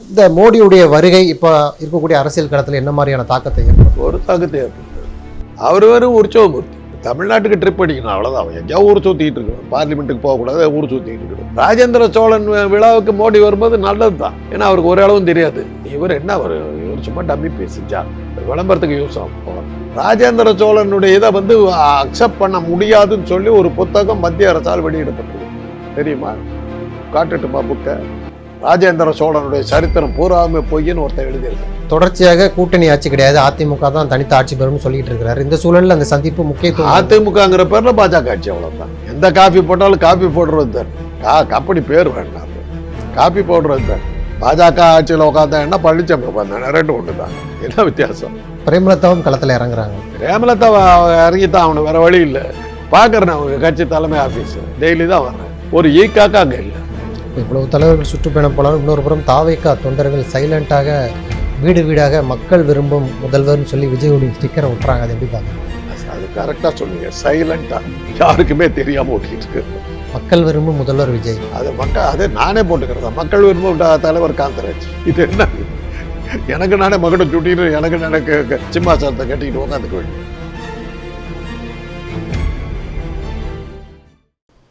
இந்த மோடியுடைய வருகை இப்போ இருக்கக்கூடிய அரசியல் களத்தில் என்ன மாதிரியான தாக்கத்தை ஏற்படுத்தும் ஒரு தாக்கத்தை ஏற்படுத்தும் அவர் வெறும் உற்சவமூர்த்தி தமிழ்நாட்டுக்கு ட்ரிப் அடிக்கணும் அவ்வளோதான் அவன் எங்கேயோ ஊர் சுற்றிட்டு இருக்கணும் பார்லிமெண்ட்டுக்கு போகக்கூடாது ஊர் சுற்றிட்டு இருக்கணும் ராஜேந்திர சோழன் விழாவுக்கு மோடி வரும்போது நல்லது தான் ஏன்னா அவருக்கு ஒரு அளவும் தெரியாது. இவர் என்ன அவர் இவர் சும்மா டம்மி பேசிச்சா விளம்பரத்துக்கு யூஸ் ஆகும். ராஜேந்திர சோழனுடைய இதை வந்து அக்செப்ட் பண்ண முடியாதுன்னு சொல்லி ஒரு புத்தகம் மத்திய அரசால் வெளியிடப்பட்டது. தெரியுமா? காட்டுட்டுமா புக்கை? ராஜேந்திர சோழனுடைய சரித்திரம் பூராமே பொய்ன்னு ஒருத்தன் எழுதியிருக்கான் தொடர்ச்சியாக கூட்டணி ஆட்சி கிடையாது. அதிமுக தான் தனித்த ஆட்சி பெறும்னு சொல்லிட்டு இருக்கிறாரு. இந்த சூழல்ல அந்த சந்திப்பு முக்கியத்துவம் அதிமுகங்கிற பேர்ல பாஜக ஆட்சி அவ்வளவுதான். எந்த காஃபி போட்டாலும் காஃபி போடுறது தான். கா கப்படி பேர் வேண்டாம். காஃபி போடுறது தான். பாஜக ஆட்சியில் உட்காந்தா என்ன பழனிசாமி உட்காந்தானே ரெண்டு ஒன்று தான். என்ன வித்தியாசம்? பிரேமலதாவும் களத்தில் இறங்குறாங்க. ரேமலத்தை இறங்கித்தான் அவனு வேற வழி இல்லை. பார்க்குறேன் அவங்க கட்சி தலைமை ஆஃபீஸ் டெய்லி தான் வர்றேன். ஒரு ஈக்காக்கா அங்கே இல்லை. இவ்வளவு தலைவர்கள் சுற்றுப்பயணம் போனாலும் இன்னொரு புறம் தாவேக்கா தொண்டர்கள் சைலண்டாக வீடு வீடாக மக்கள் விரும்பும் முதல்வர்னு சொல்லி விஜயோடைய ஸ்டிக்கரை விட்டுறாங்க அது எப்படி பார்க்க அது கரெக்டாக சொன்னீங்க. சைலண்டாக யாருக்குமே தெரியாமல் ஓட்டிட்டு இருக்கு. மக்கள் விரும்பும் முதல்வர் விஜய். அது மக்கள் அது நானே போட்டுக்கிறதா? மக்கள் விரும்பும் தலைவர் காந்தராஜ். இது என்ன? எனக்கு நானே மகனை சுட்டிட்டு எனக்கு நானே சிம்மாசனத்தை கட்டிக்கிட்டு உட்காந்துக்க வேண்டிய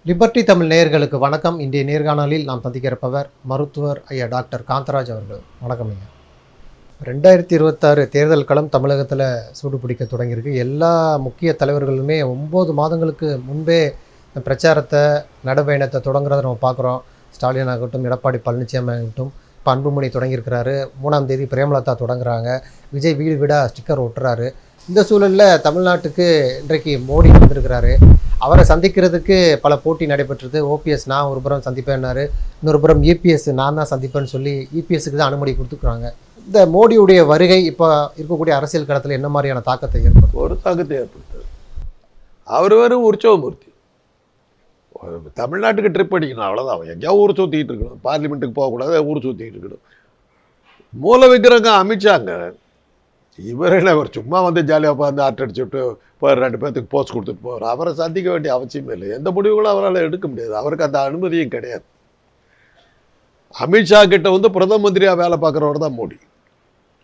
லிபர்டி தமிழ் நேயர்களுக்கு வணக்கம். இன்றைய நேர்காணலில் நாம் சந்திக்கிறப்பவர் மருத்துவர் ஐயா டாக்டர் காந்தராஜ் அவர்கள். வணக்கம் ஐயா. ரெண்டாயிரத்தி இருபத்தாறு தேர்தல் களம் தமிழகத்தில் சூடு பிடிக்க தொடங்கியிருக்கு. எல்லா முக்கிய தலைவர்களுமே ஒம்பது மாதங்களுக்கு முன்பே பிரச்சாரத்தை நடைபயணத்தை தொடங்குறத நம்ம பார்க்குறோம். ஸ்டாலின் ஆகட்டும் எடப்பாடி பழனிசாமி ஆகட்டும் இப்போ அன்புமணி தொடங்கியிருக்கிறாரு. மூணாம் தேதி பிரேமலதா தொடங்குறாங்க. விஜய் வீடு வீடாக ஸ்டிக்கர் ஒட்டுறாரு. இந்த சூழலில் தமிழ்நாட்டுக்கு இன்றைக்கு மோடி வந்திருக்கிறாரு. அவரை சந்திக்கிறதுக்கு பல போட்டி நடைபெற்றது. ஓபிஎஸ் நான் ஒரு புறம் சந்திப்பேன்னாரு. இன்னொரு புறம் இபிஎஸ் நான் தான் சந்திப்பேன்னு சொல்லி இபிஎஸ்க்கு தான் அனுமதி கொடுத்துக்கிறாங்க. இந்த மோடியுடைய வருகை இப்போ இருக்கக்கூடிய அரசியல் களத்தில் என்ன மாதிரியான தாக்கத்தை ஏற்படுத்தும் ஒரு தாக்கத்தை ஏற்படுத்துது. அவர் வெறும் உற்சவமூர்த்தி. தமிழ்நாட்டுக்கு ட்ரிப் அடிக்கணும் அவ்வளோதான் எங்கேயாவது ஊர் சுற்றிக்கிட்டு இருக்கணும். பார்லிமெண்ட்டுக்கு போகக்கூடாது ஊர் சுற்றிக்கிட்டு இருக்கணும். மூல விக்கிரங்க அமித்ஷாங்க. இவர் என்ன இவர் சும்மா வந்து ஜாலியாக உட்காந்து ஆட்டு அடிச்சு விட்டு இப்போ ரெண்டு பேர்த்துக்கு போஸ்ட் கொடுத்துட்டு போகிறார் அவரை சந்திக்க வேண்டிய அவசியமே இல்லை. எந்த முடிவுகளும் அவரால் எடுக்க முடியாது. அவருக்கு அந்த அனுமதியும் கிடையாது. அமித்ஷா கிட்ட வந்து பிரதம மந்திரியாக வேலை பார்க்குறவர் தான் மோடி.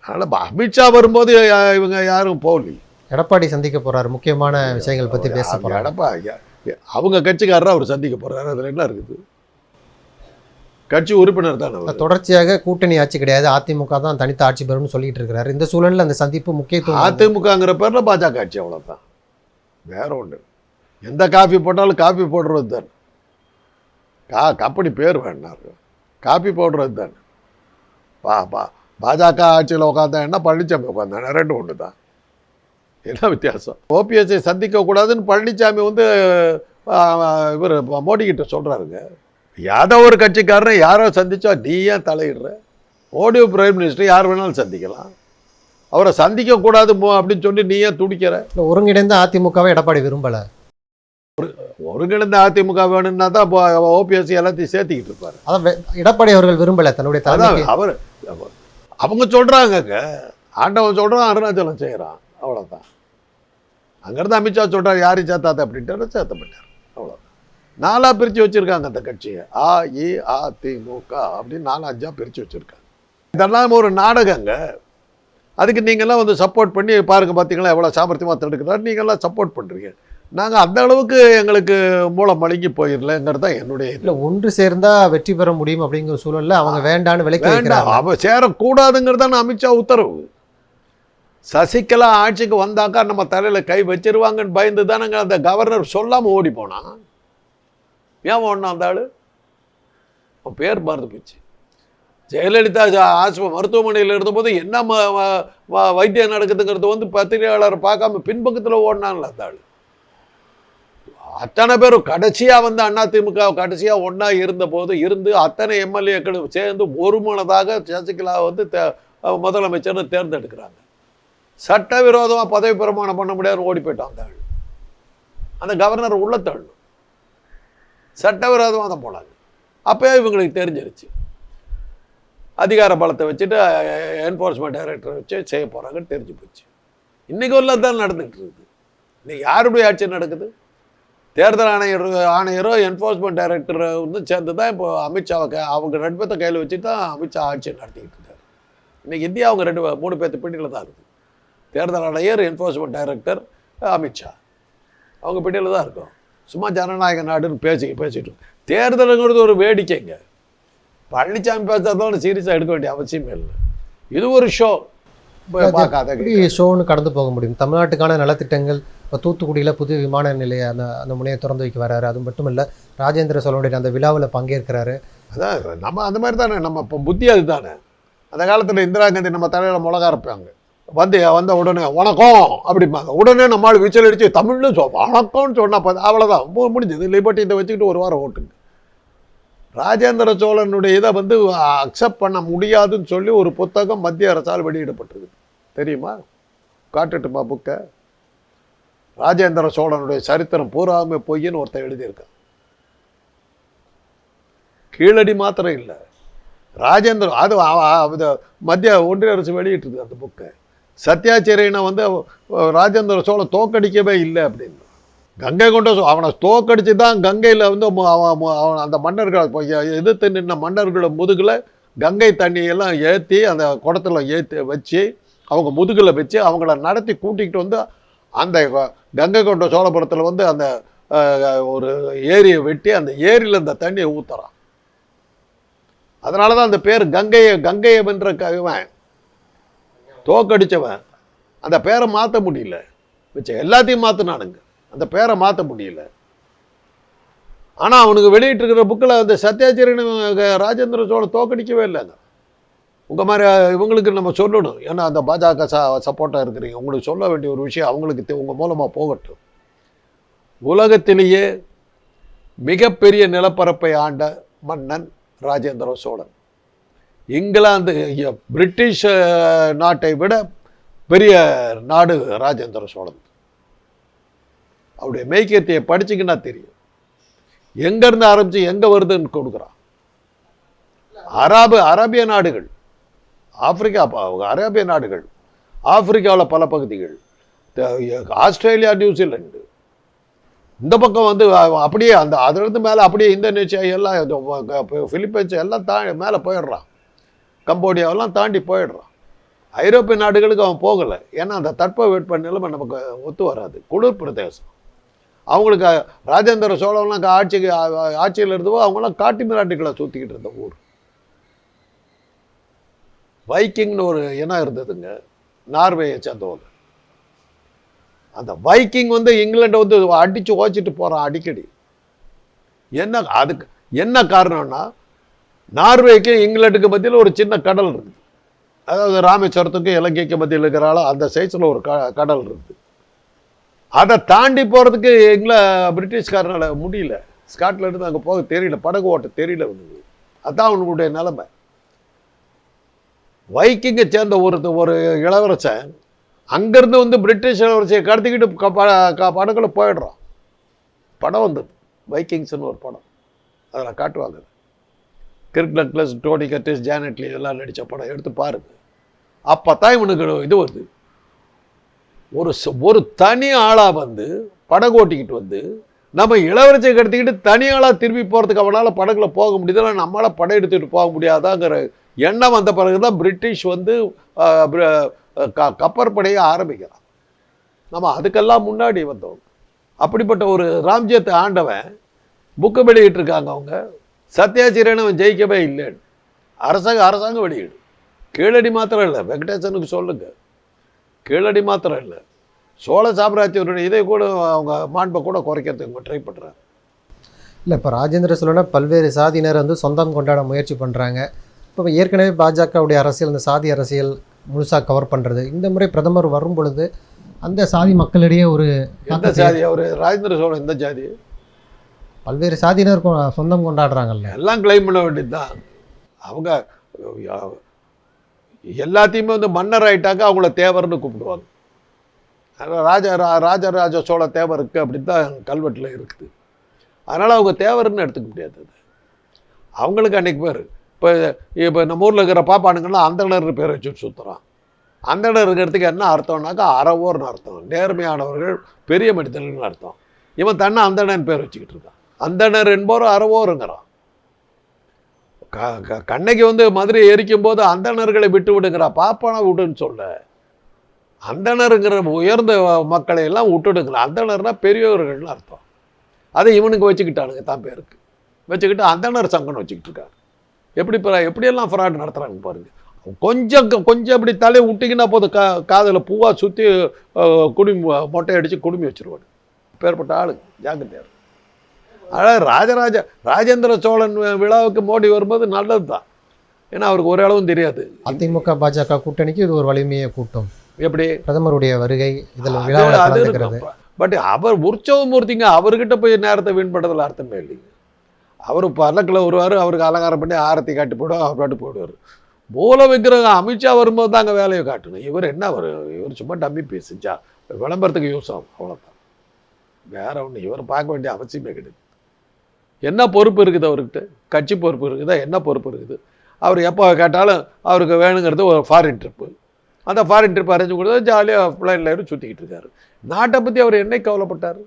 அதனால் அமித்ஷா வரும்போது இவங்க யாரும் போகல. எடப்பாடி சந்திக்க போறாரு. முக்கியமான விஷயங்கள் பற்றி பேச போறாங்க எடப்பா அவங்க கட்சிக்காரரை அவர் சந்திக்க போறாரு. அதுல என்ன இருக்குது? கட்சி உறுப்பினர் தானே. தொடர்ச்சியாக கூட்டணி ஆட்சி கிடையாது. அதிமுக தான் தனித்த ஆட்சி பெறும்னு சொல்லிட்டு இருக்கிறாரு. இந்த சூழலில் அந்த சந்திப்பு முக்கியத்துவம் அதிமுகங்கிற பேர்ல பாஜக ஆட்சி அவ்வளவுதான். வேற ஒண்ணு. எந்த காஃபி போட்டாலும் காஃபி போடுறது தான். கா கப்படி பேர் வேண்டாம் காஃபி போடுறது தான். பா பா பாஜக ஆட்சியில் உட்காந்தா என்ன? பழனிசாமி உட்காந்தானே ரெண்டு ஒன்று தான் என்ன வித்தியாசம்? ஓபிஎஸ்ஐ சந்திக்க கூடாதுன்னு பழனிசாமி வந்து இவர் மோடி கிட்ட சொல்றாருங்க. யாதோ ஒரு கட்சிக்காரனை யாரோ சந்திச்சா நீ ஏன் தலையிடுற? மோடி பிரைம் மினிஸ்டர் யார் வேணாலும் சந்திக்கலாம். அவரை சந்திக்க கூடாது அப்படின்னு சொல்லி நீ ஏன் துடிக்கிற? இல்ல, ஒருங்கிணைந்த அதிமுகவை எடப்பாடி விரும்பல. ஒருங்கிணைந்த அதிமுக வேணும்னா தான் ஓபிஎஸ் எல்லாத்தையும் சேர்த்திக்கிட்டு இருப்பாரு. அதான் எடப்பாடி அவர்கள் விரும்பல தன்னுடைய தலைமைக்கு. அவர் அவங்க சொல்றாங்கங்க ஆண்டவன் சொல்றான் அருணாச்சலம் செய்யறான். அவ்வளவுதான். அங்கிருந்து அமித்ஷா சொல்றாரு யாரையும் சேர்த்தாத அப்படின்ட்டு சேர்த்தப்பட்டார் நாலா பிரிச்சு வச்சிருக்காங்க அந்த கட்சியை. அ இ அ தி மு க அப்படின்னு நாலு அஞ்சா பிரிச்சு வச்சிருக்காங்க. இதெல்லாம் ஒரு நாடகங்க. அதுக்கு நீங்கெல்லாம் வந்து சப்போர்ட் பண்ணி பாருங்க பார்த்தீங்களா எவ்வளோ சாமர்த்தியமாக தடுக்கிறாரு. நீங்கெல்லாம் சப்போர்ட் பண்ணுறீங்க நாங்கள் அந்த அளவுக்கு எங்களுக்கு மூலம் மழுங்கி போயிடலங்கிறது தான் என்னுடைய. இல்ல ஒன்று சேர்ந்தா வெற்றி பெற முடியும் அப்படிங்கிற சூழல்ல அவங்க வேண்டான்னு விலக்கி வேண்டாம். வைக்கிறாங்க அவ சேரக்கூடாதுங்கிறது தான் அமித்ஷா உத்தரவு. சசிகலா ஆட்சிக்கு வந்தாக்கா நம்ம தலையில கை வச்சிருவாங்கன்னு பயந்து தானங்க அந்த கவர்னர் சொல்லாம ஓடி போனான். ஏன் ஓடினான் அந்த ஆள்? அவன் பேர் மறந்து போச்சு. ஜெயலலிதா ஆஸ்ப மருத்துவமனையில் இருந்தபோது என்ன ம- வ- வைத்தியம் நடக்குதுங்கிறது வந்து பத்திரிகையாளரை பார்க்காம பின்பக்கத்தில் ஓடினான்ல அந்த ஆள். அத்தனை பேரும் கடைசியாக வந்து அண்ணா திமுக கடைசியாக ஒன்றா இருந்தபோது இருந்து அத்தனை எம்எல்ஏக்களும் சேர்ந்து ஒருமனதாக சசிகலா வந்து தே- முதலமைச்சர்னு தேர்ந்தெடுக்கிறாங்க. சட்டவிரோதமாக பதவி பிரமாணம் பண்ண முடியாது ஓடி போயிட்டான் அந்த ஆள். அந்த கவர்னர் உள்ள தள்ளணும் சட்டவிரோதமாக தான் போனாங்க. அப்போயே இவங்களுக்கு தெரிஞ்சிருச்சு. அதிகார பலத்தை வச்சுட்டு என்ஃபோர்ஸ்மெண்ட் டைரக்டரை வச்சு செய்ய போகிறாங்கன்னு தெரிஞ்சு போச்சு. இன்றைக்கி உள்ள தான் நடந்துகிட்டு இருக்குது. இன்றைக்கி யாருடைய ஆட்சி நடக்குது? தேர்தல் ஆணையர் ஆணையரோ என்ஃபோர்ஸ்மெண்ட் டைரக்டர் வந்து சேர்ந்து தான் இப்போ அமித்ஷாவை க- அவங்க ரெண்டு பேர்த்த கையில் வச்சு தான் அமித்ஷா ஆட்சி நடத்திக்கிட்டு இருக்காரு. இன்றைக்கி இந்தியா அவங்க ரெண்டு மூணு பேர்த்து பிடியில் தான் இருக்குது. தேர்தல் ஆணையர் என்ஃபோர்ஸ்மெண்ட் டைரக்டர் அமித்ஷா. அவங்க பிடியில் தான் இருக்கும். சும்மா ஜனநாயக நாடுன்னு பேசி பேசிட்டு. தேர்தலுங்கிறது ஒரு வேடிக்கைங்க. பழனிசாமி பேசுறதோட சீரியஸாக எடுக்க வேண்டிய அவசியமே இல்லை. இது ஒரு ஷோ பார்க்காத ஷோன்னு கடந்து போக முடியும்? தமிழ்நாட்டுக்கான நலத்திட்டங்கள் இப்போ தூத்துக்குடியில் புது விமான நிலைய அந்த அந்த முனையை திறந்து வைக்க வராரு. அது மட்டும் இல்லை ராஜேந்திர சோழனுடைய அந்த விழாவில் பங்கேற்கிறாரு. அதான் நம்ம அந்த மாதிரி தானே நம்ம இப்போ புத்தி அது தானே அந்த காலத்தில் இந்திரா காந்தி நம்ம தலையில் மிளகா இருப்பாங்க வந்து வந்த உடனே வணக்கம் அப்படிம்பாங்க. உடனே நம்மளால் விச்சல் அடித்து தமிழ்னு சொல் வணக்கம்னு சொன்னால் பார்த்து அவ்வளோதான் முடிஞ்சது. லிபர்ட்டி இதை வச்சுக்கிட்டு ஒரு வாரம் ஓட்டுங்க. ராஜேந்திர சோழனுடைய இதை வந்து அக்செப்ட் பண்ண முடியாதுன்னு சொல்லி ஒரு புத்தகம் மத்திய அரசால் வெளியிடப்பட்டிருக்கு. தெரியுமா? காட்டுட்டுமா புக்கை? ராஜேந்திர சோழனுடைய சரித்திரம் பூராமே பொய்ன்னு ஒருத்தன் எழுதியிருக்கான். கீழடி மாத்திரம் இல்லை. ராஜேந்திர அது அது மத்திய ஒன்றிய அரசு வெளியிட்டிருக்கு அந்த புக்கை. சத்யாச்சரியனை வந்து ராஜேந்திர சோழ தோக்கடிக்கவே இல்லை அப்படின்னு. கங்கை கொண்ட சோ- அவனை தோக்கடிச்சு தான் கங்கையில் வந்து மு- அவன் அவன் அந்த மன்னர்கள் எதிர்த்து நின்ன மன்னர்கள முதுகில் கங்கை தண்ணியெல்லாம் ஏற்றி அந்த குடத்துல ஏற்றி வச்சு அவங்க முதுகில் வச்சு அவங்கள நடத்தி கூட்டிகிட்டு வந்து அந்த கங்கை கொண்ட சோழபுரத்தில் வந்து அந்த ஒரு ஏரியை வெட்டி அந்த ஏரியில் அந்த தண்ணியை ஊற்றுறான் அதனால தான் அந்த பேர் கங்கையை கங்கையை வென்ற கவிவன் தோக்கடிச்சவன். அந்த பேரை மாற்ற முடியல. மிச்சம் எல்லாத்தையும் மாற்றினானுங்க அந்த பேரை மாற்ற முடியல. ஆனால் அவனுக்கு வெளியிட்டிருக்கிற புக்கில் அந்த சத்யாச்சரியன் ராஜேந்திர சோழன் தோக்கடிக்கவே இல்லைங்க உங்கள் மாதிரி இவங்களுக்கு நம்ம சொல்லணும். ஏன்னா அந்த பாஜக ச சப்போர்ட்டாக இருக்கிறீங்க. உங்களுக்கு சொல்ல வேண்டிய ஒரு விஷயம் அவங்களுக்கு உங்கள் மூலமாக போகட்டும். உலகத்திலேயே மிகப்பெரிய நிலப்பரப்பை ஆண்ட மன்னன் ராஜேந்திர சோழன். இங்கிலாந்து பிரிட்டிஷ் நாட்டை விட பெரிய நாடு ராஜேந்திர சோழன். அவருடைய மெய்க்கியத்தையை படிச்சீங்கன்னா தெரியும். எங்கேருந்து ஆரம்பிச்சு எங்கே வருதுன்னு கொடுக்குறான். அரபு அரேபிய நாடுகள் ஆப்பிரிக்கா அரேபிய நாடுகள் ஆப்பிரிக்காவில் பல பகுதிகள் ஆஸ்திரேலியா நியூசிலாண்டு இந்த பக்கம் வந்து அப்படியே அந்த அதிலிருந்து மேலே அப்படியே இந்தோனேஷியா எல்லாம் இது பிலிப்பைன்ஸ் எல்லாம் தா மேலே போயிடுறான். கம்போடியாவெல்லாம் தாண்டி போயிடுறான். ஐரோப்பிய நாடுகளுக்கு அவன் போகலை. ஏன்னா அந்த தட்பவெட்ப நிலைமை நமக்கு ஒத்து வராது. குளிர் பிரதேசம். அவங்களுக்கு ராஜேந்திர சோழன்லாம் ஆட்சிக்கு ஆட்சியில் இருந்தவோ அவங்களாம் காட்டு மிராண்டிகளை சுற்றிக்கிட்டு இருந்த ஊர். வைக்கிங்னு ஒரு இனம் இருந்ததுங்க. நார்வேயை சேர்ந்தவங்க. அந்த வைக்கிங் வந்து இங்கிலாண்டை வந்து அடித்து ஓச்சிட்டு போகிறான் அடிக்கடி. என்ன அதுக்கு என்ன காரணம்னா நார்வேக்கு இங்கிலாந்துக்கு மத்தியில் ஒரு சின்ன கடல் இருக்குது அதாவது ராமேஸ்வரத்துக்கும் இலங்கைக்கு மத்தியில் இருக்கிறாலும் அந்த சைஸில் ஒரு க கடல் இருக்குது அதை தாண்டி போகிறதுக்கு எங்களை பிரிட்டிஷ்காரனால் முடியல. ஸ்காட்லேருந்து அங்கே போக தெரியல. படகு ஓட்ட தெரியல அவனுக்கு. அதான் அவனுடைய நிலைமை. வைக்கிங்கை சேர்ந்த ஒரு ஒரு இளவரசன் அங்கேருந்து வந்து பிரிட்டிஷ் இளவரசியை கடத்திக்கிட்டு க- ப- க- படகுல போயிடுறான். படம் வந்தது. வைக்கிங்ஸ்னு ஒரு படம். அதில் காட்டுவாங்க. Kirk Douglas Tony Curtis Janet Leigh எல்லாம் நடித்த படம் எடுத்து பாருங்க. அப்போ தான் இவனுக்கு இது வருது. ஒரு ஒரு தனி ஆளாக வந்து படகு ஓட்டிக்கிட்டு வந்து நம்ம இளவரசியை கடத்திக்கிட்டு தனி ஆளாக திரும்பி போகிறதுக்கு அவனால் படகுல போக முடியுதுல நம்மளால் படம் எடுத்துகிட்டு போக முடியாதாங்கிற எண்ணம் வந்த பிறகு தான் பிரிட்டிஷ் வந்து க- கப்பற்படையை ஆரம்பிக்கிறான். நம்ம அதுக்கெல்லாம் முன்னாடி வந்தோம் அப்படிப்பட்ட ஒரு ராம்ஜியத்தை ஆண்டவன் புக்கு வெளியிட்டிருக்காங்க அவங்க. சத்யாச்சிரியன் அவன் ஜெயிக்கவே இல்லைன்னு. அரசாங்க அரசாங்கம் வெளியிடு. கீழடி மாத்திரம் இல்லை. வெங்கடேசனுக்கு சொல்லுங்க. கீழடி மாத்திரம் இல்லை. சோழ சாம்ராஜ்யத்துடைய இதை கூட அவங்க மாண்பை கூட குறைக்கிறதுக்கு ட்ரை பண்ணுறாங்க இல்லை இப்போ ராஜேந்திர சோழனை பல்வேறு சாதியினர் வந்து சொந்தம் கொண்டாட முயற்சி பண்ணுறாங்க இப்போ ஏற்கனவே பாஜகவுடைய அரசியல் இந்த சாதி அரசியல் முழுசாக கவர் பண்ணுறது இந்த முறை பிரதமர் வரும் பொழுது அந்த சாதி மக்களிடையே ஒரு எந்த ஜாதி அவர் ராஜேந்திர சோழன் எந்த ஜாதி பல்வேறு சாதியினர் சொந்தம் கொண்டாடுறாங்கல்ல. எல்லாம் கிளைம் பண்ண வேண்டியது தான் அவங்க எல்லாத்தையுமே வந்து மன்னர் ஆயிட்டாக்க அவங்கள தேவர்னு கூப்பிடுவாங்க. ராஜா ரா- ராஜராஜ சோழ தேவருக்கு அப்படின்னு தான் கல்வெட்டில் இருக்குது. அதனால் அவங்க தேவர்னு எடுத்துக்க முடியாது அது. அவங்களுக்கு அன்னைக்கு பேர் இப்போ இப்போ நம்ம ஊரில் இருக்கிற பாப்பானுங்கன்னா அந்தனர் பேர் வச்சுட்டு சுற்றுறான் அந்தணர் இருக்கிறதுக்கு என்ன அர்த்தம்னாக்கா அறவோர்னு அர்த்தம். நேர்மையானவர்கள் பெரிய மனிதர்கள்னு அர்த்தம். இவன் தன்னை அந்தணன் பேர் வச்சுக்கிட்டு இருக்கான். அந்தணர் என்பவர் அறவோருங்கிறான். க- க- கண்ணகி வந்து மதுரை எரிக்கும் போது அந்தணர்களை விட்டு விடுங்கிறா பாப்பானா விடுன்னு சொல்ல. அந்தணருங்கிற உயர்ந்த மக்களை எல்லாம் விட்டுடுங்கிற. அந்தணர்னா பெரியவர்கள்னு அர்த்தம். அதை இவனுக்கு வச்சுக்கிட்டானுங்க தான் பேருக்கு. வச்சுக்கிட்டு அந்தணர் சங்கம்னு வச்சுக்கிட்டு இருக்காங்க எப்படி எப்படியெல்லாம் ஃப்ராட் நடத்துகிறாங்க பாருங்க. கொஞ்சம் கொஞ்சம் அப்படி தலையை விட்டிங்கன்னா போதும். கா காதில் பூவாக சுற்றி குடுமி மொட்டை அடித்து குடுமி வச்சிருவாடு பேர்பட்ட ஆளுங்க. ஜாக்கிரதையார் அதாவது ராஜராஜ ராஜேந்திர சோழன் விழாவுக்கு மோடி வரும்போது நல்லது தான் ஏன்னா அவருக்கு ஒரு அளவும் தெரியாது. அதிமுக பாஜக கூட்டணிக்கு இது ஒரு வலிமையை கூட்டும். எப்படி? பிரதமருடைய வருகை இதில் விழாவில் கலந்துக்கிறது. பட் அவர் உற்சவமூர்த்திங்க அவர்கிட்ட போய் நேரத்தை வீண் பண்ணுறதுல அர்த்தமே இல்லைங்க. அவர் பல்லக்கில் வருவார் அவருக்கு அலங்காரம் பண்ணி ஆரத்தி காட்டி போடுவார் அவர் பாட்டு போடுவார். மூல விக்கிரகம் அமித்ஷா வரும்போது தான் அங்கே வேலையை காட்டணும். இவர் என்ன அவர் இவர் சும்மா டம்மி பேசிச்சா விளம்பரத்துக்கு யூஸ் ஆகும் அவ்வளோதான் வேற ஒன்று இவர் பார்க்க வேண்டிய அவசியமே கிடையாது. என்ன பொறுப்பு இருக்குது அவர்கிட்ட? கட்சி பொறுப்பு இருக்குதா? என்ன பொறுப்பு இருக்குது? அவர் எப்போ கேட்டாலும் அவருக்கு வேணுங்கிறது ஒரு ஃபாரின் ட்ரிப்பு அந்த ஃபாரின் ட்ரிப் அரேஞ்ச் கொடுத்தா ஜாலியாக ஃப்ளைனில் ஏறி சுற்றிக்கிட்டு இருக்காரு. நாட்டை பற்றி அவர் என்னைக்கு கவலைப்பட்டார்?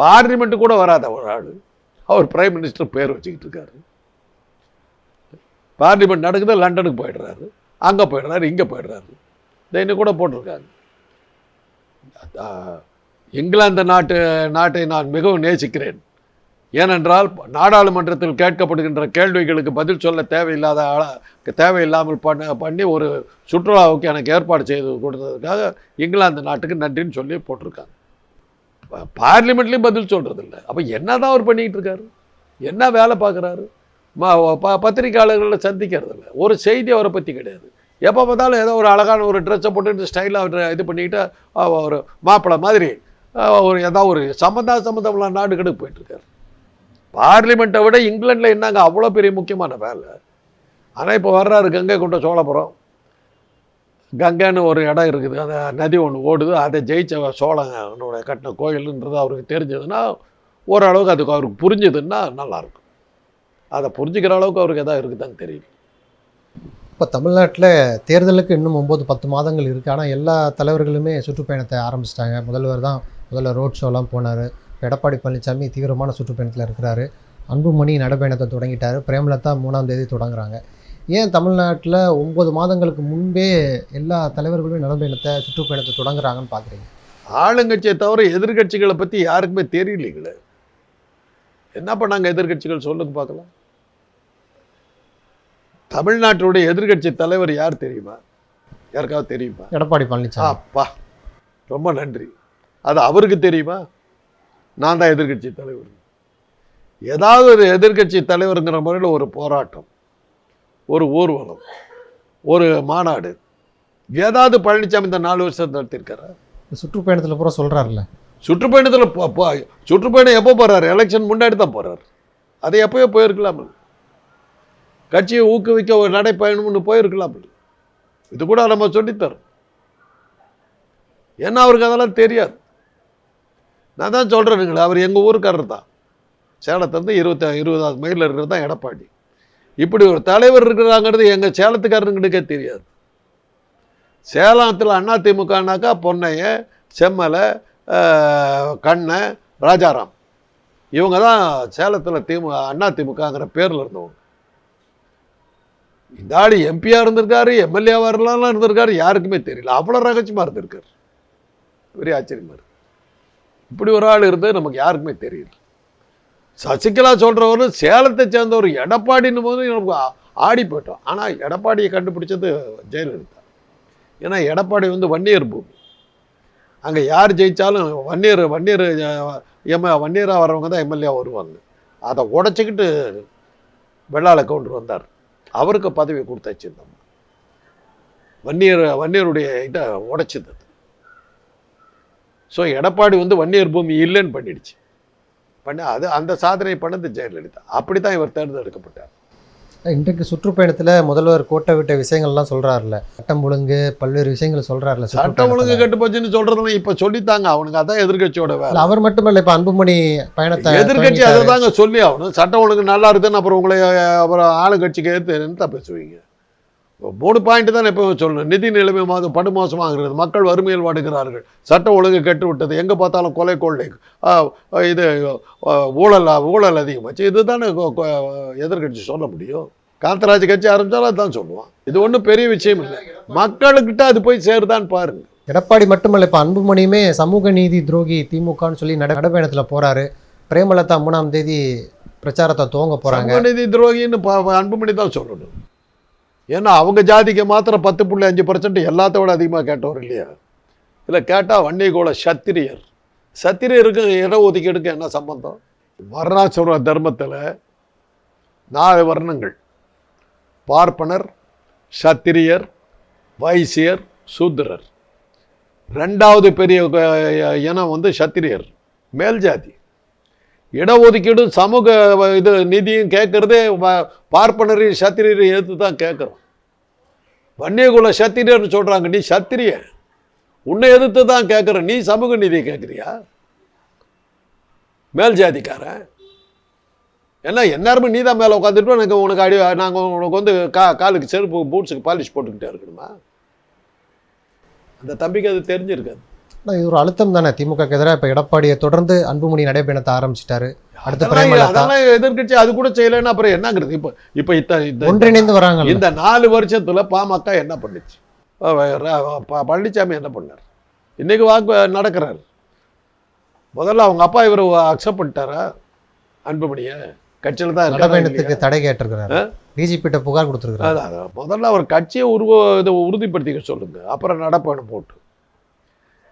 பார்லிமெண்ட்டு கூட வராத ஒரு ஆள். அவர் பிரைம் மினிஸ்டர் பேர் வச்சுக்கிட்டு இருக்காரு. பார்லிமெண்ட் நடக்குது லண்டனுக்கு போயிடுறாரு. அங்கே போயிடுறாரு இங்கே போயிடுறாரு. இன்னும் கூட போட்டிருக்காங்க இங்கிலாந்து நாட்டு நாட்டை நான் மிகவும் நேசிக்கிறேன். ஏனென்றால் நாடாளுமன்றத்தில் கேட்கப்படுகின்ற கேள்விகளுக்கு பதில் சொல்ல தேவையில்லாத தேவையில்லாமல் பண்ண பண்ணி ஒரு சுற்றுலாவுக்கு எனக்கு ஏற்பாடு செய்து கொடுத்ததுக்காக இங்கிலாந்து நாட்டுக்கு நன்றின்னு சொல்லி போட்டிருக்காங்க. ப- பார்லிமெண்ட்லேயும் பதில் சொல்கிறதில்ல அப்போ என்ன தான் அவர் பண்ணிக்கிட்டு இருக்காரு? என்ன வேலை பார்க்குறாரு? ம ப பத்திரிக்கையாளர்களை சந்திக்கிறது இல்லை ஒரு செய்தி அவரை பற்றி கிடையாது. எப்போ பார்த்தாலும் ஏதோ ஒரு அழகான ஒரு ட்ரெஸ்ஸை போட்டுட்டு ஸ்டைலாக அவர் இது பண்ணிக்கிட்டு ஒரு மாப்பிள்ளை மாதிரி ஒரு ஏதாவது ஒரு சம்மந்தா சம்மந்தம்லாம் நாடுகளுக்கு போயிட்டுருக்காரு பார்லிமெண்ட்டை விட இங்கிலாண்டில் என்னங்க அவ்வளோ பெரிய முக்கியமான வேலை? ஆனால் இப்போ வர்றாரு கங்கை கொண்ட சோழபுரம். கங்கைன்னு ஒரு இடம் இருக்குது. அந்த நதி ஒன்று ஓடுது. அதை ஜெயிச்ச சோழனோட கட்டின கோயிலுன்றது அவருக்கு தெரிஞ்சதுன்னா ஓரளவுக்கு அதுக்கு அவருக்கு புரிஞ்சுதுன்னா நல்லாயிருக்கும். அதை புரிஞ்சுக்கிற அளவுக்கு அவருக்கு எதாவது இருக்குதான்னு தெரியல. இப்போ தமிழ்நாட்டில் தேர்தலுக்கு இன்னும் ஒம்பது பத்து மாதங்கள் இருக்குது ஆனால் எல்லா தலைவர்களுமே சுற்றுப்பயணத்தை ஆரம்பிச்சிட்டாங்க. முதல்வர் தான் முதல்ல ரோட் ஷோலாம் போனார். எடப்பாடி பழனிசாமி தீவிரமான சுற்றுப்பயணத்தில் இருக்கிறாரு. அன்புமணி நடைப்பயணத்தை தொடங்கிட்டாரு. பிரேமலதா மூணாம் தேதி தொடங்குறாங்க. ஏன் தமிழ்நாட்டில் ஒம்பது மாதங்களுக்கு முன்பே எல்லா தலைவர்களுமே நடைப்பயணத்தை சுற்றுப்பயணத்தை தொடங்குறாங்கன்னு பார்க்குறீங்க ஆளுங்கட்சியை தவிர எதிர்க்கட்சிகளை பற்றி யாருக்குமே தெரியலீங்களே. என்ன பண்ணாங்க எதிர்க்கட்சிகள்? சொல்லுங்க பார்க்கலாம். தமிழ்நாட்டுடைய எதிர்க்கட்சி தலைவர் யார் தெரியுமா? யாருக்காவது தெரியுமா? எடப்பாடி பழனிசாமி. அப்பா ரொம்ப நன்றி. அது அவருக்கு தெரியுமா? நான் தான் எதிர்க்கட்சி தலைவர். ஏதாவது ஒரு எதிர்க்கட்சி தலைவருங்கிற முறையில் ஒரு போராட்டம் ஒரு ஊர்வலம் ஒரு மாநாடு ஏதாவது பழனிசாமி இந்த நாலு வருஷம் நடத்திருக்காரா சுற்றுப்பயணத்தில் பூரா சொல்கிறாருல்ல சுற்றுப்பயணத்தில் சுற்றுப்பயணம் எப்போ போறாரு? எலெக்ஷன் முன்னாடி தான் போறாரு. அதை எப்பயோ போயிருக்கலாம். கட்சியை ஊக்குவிக்க ஒரு நடைப்பயணம்னு போயிருக்கலாம். இது கூட நம்ம சொல்லித்தரோம். ஏன்னா அவருக்கு அதெல்லாம் தெரியாது. நான் தான் சொல்கிறேனுங்களே அவர் எங்கள் ஊருக்காரர் தான். சேலத்துலேருந்து இருபத்தி இருபதாவது மைலில் இருக்கிறது தான் எடப்பாடி. இப்படி ஒரு தலைவர் இருக்கிறாங்கிறது எங்கள் சேலத்துக்காரனுங்களுக்கே தெரியாது. சேலத்தில் அதிமுகனாக்கா பொன்னைய செம்மலை கண்ணை ராஜாராம். இவங்க தான் சேலத்தில் திமுக அண்ணா திமுகங்கிற பேரில் இருந்தவங்க. இந்த ஆள் எம்பியாக இருந்திருக்காரு எம்எல்ஏ இருக்கலாம் இருந்திருக்காரு யாருக்குமே தெரியல. அவ்வளோ ரகசியமாக இருந்திருக்காரு. பெரிய ஆச்சரியமாக இருக்குது இப்படி ஒரு ஆள் இருந்தது நமக்கு யாருக்குமே தெரியல. சசிகலா சொல்கிறவர் சேலத்தை சேர்ந்தவர் எடப்பாடின்னு போது நமக்கு ஆடி போயிட்டோம். ஆனால் எடப்பாடியை கண்டுபிடிச்சது ஜெயலலிதா. ஏன்னா எடப்பாடி வந்து வன்னியர் பூமி. அங்கே யார் ஜெயித்தாலும் வன்னியர் வன்னியர் எம் வன்னியராக வர்றவங்க தான் எம்எல்ஏ வருவாங்க. அதை உடச்சிக்கிட்டு வெள்ளாள கவுண்டர் வந்தார். அவருக்கு பதவி கொடுத்தாச்சு இந்த வன்னியர் வன்னியருடைய இதை உடைச்சிது ஸோ எடப்பாடி வந்து வன்னியர் பூமி இல்லைன்னு பண்ணிடுச்சு. பண்ணி அது அந்த சாதனை பண்ணது ஜெயலலிதா. அப்படி தான் இவர் தேர்ந்தெடுக்கப்பட்டார் இன்றைக்கு சுற்றுப்பயணத்தில் முதல்வர் கோட்டை விட்ட விஷயங்கள்லாம் சொல்கிறாருல்ல சட்டம் ஒழுங்கு பல்வேறு விஷயங்கள் சொல்கிறாருல்ல சட்டம் ஒழுங்கு கெட்டு போச்சுன்னு சொல்றதெல்லாம் இப்ப சொல்லித்தாங்க அவனுக்கு. அதான் எதிர்கட்சியோட வேலை. இல்ல, அவர் மட்டுமல்ல இப்போ அன்புமணி பயணத்தை எதிர்கட்சி அதை. தாங்க சொல்லி ஆகணும். சட்டம் ஒழுங்கு நல்லா இருக்குன்னு அப்புறம் உங்களை அப்புறம் ஆளுங்கட்சிக்கு எதிர்த்து என்ன பேசுவீங்க? மூணு பாயிண்ட் தான் இப்போ சொல்லணும். நிதி நிலைமை மாத படுமோசமாகிறது மக்கள் வறுமையில் வாடுகிறார்கள். சட்டம் ஒழுங்கு கெட்டு விட்டது எங்கே பார்த்தாலும் கொலை கொள்ளை இது ஊழல் ஊழல் அதிகமாச்சு இதுதானே எதிர்கட்சி சொல்ல முடியும். காந்தராஜ் கட்சி ஆரம்பிச்சாலும் அதான் சொல்லுவான். இது ஒன்றும் பெரிய விஷயம் இல்லை. மக்களுக்கிட்ட அது போய் சேருதான்னு பாருங்க. எடப்பாடி மட்டுமல்ல இப்போ அன்புமணியுமே சமூக நீதி துரோகி திமுகன்னு சொல்லி நட நடைபயணத்தில் போறாரு. பிரேமலதா மூணாம் தேதி பிரச்சாரத்தை துவங்க போறாங்க. சமூக நீதி துரோகின்னு அன்புமணி தான் சொல்லணும். ஏன்னா அவங்க ஜாதிக்கு மாத்திரம் பத்து புள்ளி அஞ்சு பர்சன்ட் எல்லாத்த விட அதிகமாக கேட்டவர் இல்லையா? இல்லை கேட்டால் வன்னியகோள சத்திரியர். சத்திரியருக்கு இட ஒதுக்கீடுக்கு என்ன சம்பந்தம்? வர்ணாசுர தர்மத்தில் நாலு வர்ணங்கள். பார்ப்பனர் சத்திரியர் வைசியர் சூத்திரர். ரெண்டாவது பெரிய இனம் வந்து சத்திரியர். மேல் ஜாதி. இடஒதுக்கீடும் சமூக இது நிதியும் கேட்குறதே பார்ப்பனரையும் சத்திரியரையும் எதிர்த்து தான் கேட்குறோம். வன்னியகுல சத்திரியர்னு சொல்கிறாங்க நீ சத்திரிய. உன்னை எதிர்த்து தான் கேட்குற நீ சமூக நீதியை கேட்குறியா மேல் ஜாதிக்காரன். என்ன எந்நேரமே நீ தான் மேலே உட்காந்துட்டு எனக்கு உனக்கு அடி நாங்கள் உனக்கு வந்து கா காலுக்கு செருப்பு பூட்ஸுக்கு பாலிஷ் போட்டுக்கிட்டே இருக்கணுமா? அந்த தம்பிக்கு அது தெரிஞ்சிருக்காது. இது ஒரு அழுத்தம் தானே. திமுக எதிராக இப்போ எடப்பாடியை தொடர்ந்து அன்புமணி நடைபயணத்தை ஆரம்பிச்சிட்டாரு. அடுத்து அதெல்லாம் எதிர்க்கட்சி அது கூட செய்யலைன்னா அப்புறம் என்னங்கிறது? இப்போ இப்போ இத்த இந்த ஒன்றிணைந்து வராங்கல்ல. இந்த நாலு வருஷத்துல பாமக என்ன பண்ணுச்சு? பழனிசாமி என்ன பண்ணார்? இன்னைக்கு வாக்கு நடக்கிறார். முதல்ல அவங்க அப்பா இவர் அக்செப்ட் பண்ணிட்டாரா? அன்புமணிய? கட்சியில் தான் நடைபயணத்துக்கு? தடை கேட்டிருக்கிறாரு. டிஜிபிட்ட புகார் கொடுத்துருக்காரு. முதல்ல அவர் கட்சியை உருவ இதை உறுதிப்படுத்திக்க சொல்லுங்க. அப்புறம் நடைப்பயணம் போட்டு.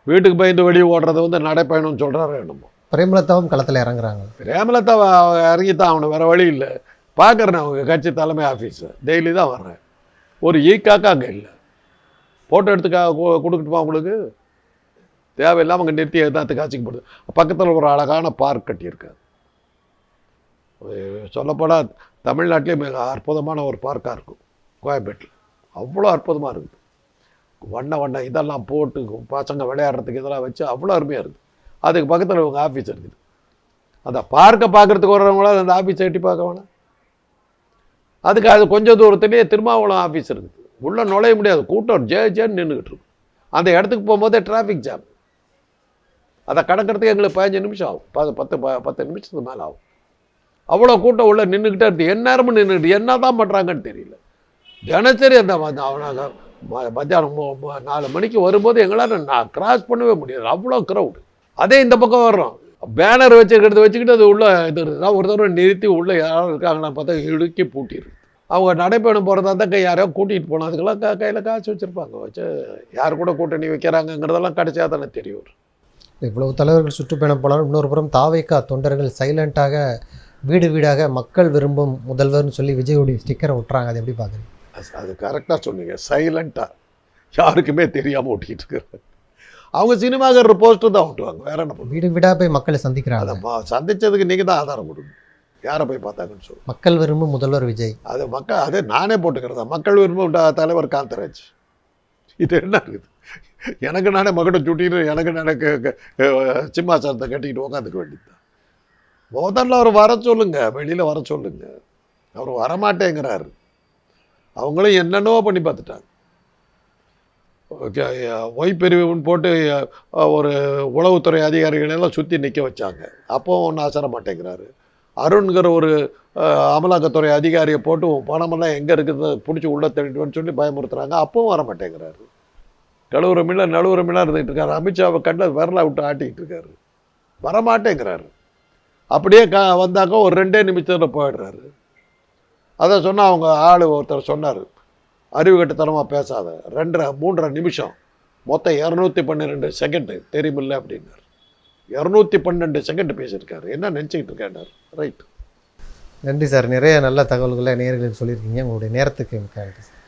வீட்டுக்கு பயந்து வெளியே ஓடுறத வந்து நடைப்பயணம் சொல்றாரு என்னமோ. பிரேமலதாவும் களத்துல இறங்குறாங்க. பிரேமலதா இறங்கி தான் அவனை வேற வழி இல்லை. பார்க்குறேன் அவங்க கட்சி தலைமை ஆஃபீஸு டெய்லி தான் வர்றேன். ஒரு ஈக்காக்கா அங்கே இல்லை. ஃபோட்டோ எடுத்து கா கு- கொடுக்கட்டுமா உங்களுக்கு? தேவையில்லாமல் அங்கே நிறுத்தி எதாத்து காட்சிக்கு போடுது பக்கத்தில் ஒரு அழகான பார்க் கட்டியிருக்காரு. சொல்லப்போனால் தமிழ்நாட்டிலே மிக அற்புதமான ஒரு பார்க்காக இருக்கும். கோயம்பேட்டில். அவ்வளோ அற்புதமாக இருக்குது. வண்ண வண்ண இதெல்லாம் போட்டு பசங்க விளையாடுறதுக்கு இதெல்லாம் வச்சு அவ்வளோ அருமையாக இருக்குது. அதுக்கு பக்கத்தில் உங்கள் ஆஃபீஸ் இருக்குது. அந்த பார்க்கை பார்க்குறதுக்கு வர்றவங்கள அந்த ஆஃபீஸை எட்டி பார்க்க வேணாம். அதுக்கு அது கொஞ்சம் தூரத்துலேயே திருமாவளம் ஆஃபீஸ் இருக்குது. உள்ளே நுழைய முடியாது. கூட்டம் ஜே ஜேன்னு நின்றுக்கிட்டு இருக்கும். அந்த இடத்துக்கு போகும்போதே டிராஃபிக் ஜாம் அதை கடக்கிறதுக்கு எங்களுக்கு பதினஞ்சு நிமிஷம் ஆகும். பத்து பத்து ப- பத்து நிமிஷத்துக்கு மேலே ஆகும். அவ்வளோ கூட்டம் உள்ளே நின்றுக்கிட்டே இருக்குது எந்நேரமும் நின்றுக்கிட்டு என்ன தான் பண்ணுறாங்கன்னு தெரியல. தினசரி அந்த அவனாக மத்தியானம் நாலு மணிக்கு வரும்போது எங்களால் நான் கிராஸ் பண்ணவே முடியாது. அவ்வளோ க்ரௌடு அதே இந்த பக்கம் வர்றோம். பேனர் வச்சுருக்கிறது வச்சுக்கிட்டு அது உள்ளே இது நான் ஒரு தடவை நிறுத்தி உள்ளே யாரும் இருக்காங்கன்னா பார்த்தா இடுக்கி பூட்டிடும் அவங்க நடைபயணம் போகிறதா இருந்தால் கை யாரையோ கூட்டிகிட்டு போனால் அதுக்கெல்லாம் க கையில் காசு வச்சுருப்பாங்க. வச்சு யார் கூட கூட்டணி வைக்கிறாங்கங்கிறதெல்லாம் கடைசியாக தானே தெரியும். இவ்வளவு தலைவர்கள் சுற்றுப்பயணம் போனாலும் இன்னொரு புறம் தாவைக்கா தொண்டர்கள் சைலண்ட்டாக வீடு வீடாக மக்கள் விரும்பும் முதல்வர்னு சொல்லி விஜயோடைய ஸ்டிக்கரை ஒட்டுறாங்க. அது எப்படி பார்க்குறீங்க? அது- அது கரெக்டாக சொன்னீங்க. சைலண்ட்டாக யாருக்குமே தெரியாமல் ஓட்டிகிட்டு இருக்கிறாங்க. அவங்க சினிமாக்காரர் போஸ்டர் தான் ஓட்டுவாங்க. வேற என்ன வீடு வீடாக போய் மக்களை சந்திக்கிறாங்க. அதை பா- சந்திச்சதுக்கு நீங்கள் தான் ஆதாரம் கொடுங்க. யாரை போய் பார்த்தாங்கன்னு சொல்லு மக்கள் விரும்பும் முதல்வர் விஜய். அது மக்கள் அது நானே போட்டுக்கிறதா? மக்கள் விரும்பும் தலைவர் காந்தராஜ். இது என்ன இருக்குது எனக்கு நானே மகனை சுட்டிட்டு எனக்கு நானே சிம்மாசனத்தை கட்டிக்கிட்டு உட்காந்துக்க வேண்டியதுதான். முதல்ல அவர் வர சொல்லுங்க. வெளியில் வர சொல்லுங்க. அவர் வரமாட்டேங்கிறாரு. அவங்களும் என்னென்னவோ பண்ணி பார்த்துட்டாங்க. ஓகே போட்டு ஒரு உளவுத்துறை அதிகாரிகளை எல்லாம் சுற்றி நிற்க வச்சாங்க. அப்போவும் ஒன்றும் அசர மாட்டேங்கிறாரு அருண்கிற ஒரு அமலாக்கத்துறை அதிகாரியை போட்டு பணமெல்லாம் எங்கே இருக்குது பிடிச்சி உள்ளே தள்ளிட்டுன்னு சொல்லி பயமுறுத்துறாங்க. அப்பவும் வர மாட்டேங்கிறாரு கழுவுற மில்ல நழுவுற மில்ல இருந்துகிட்டு இருக்காரு. அமித்ஷாவை கண்ணில் விரலை விட்டு ஆட்டிக்கிட்டு இருக்காரு. வரமாட்டேங்கிறாரு. அப்படியே க வந்தாக்கா ஒரு ரெண்டே நிமிஷத்தில் போயிடுறாரு. அதை சொன்னால் அவங்க ஆள் ஒருத்தர் சொன்னார். அறிவு கட்டுத்தனமாக பேசாத. ரெண்டரை மூன்றரை நிமிஷம். மொத்தம் இரநூத்தி பன்னிரெண்டு செகண்டு தெரியுமில்ல அப்படின்னார். இரநூத்தி பன்னெண்டு செகண்ட் பேசியிருக்காரு. என்ன நினச்சிக்கிட்டு இருக்காரு ரைட் நன்றி சார். நிறைய நல்ல தகவல்களை நேர்களுக்கு சொல்லியிருக்கீங்க. உங்களுடைய நேரத்துக்கு மிக்க நன்றி சார்.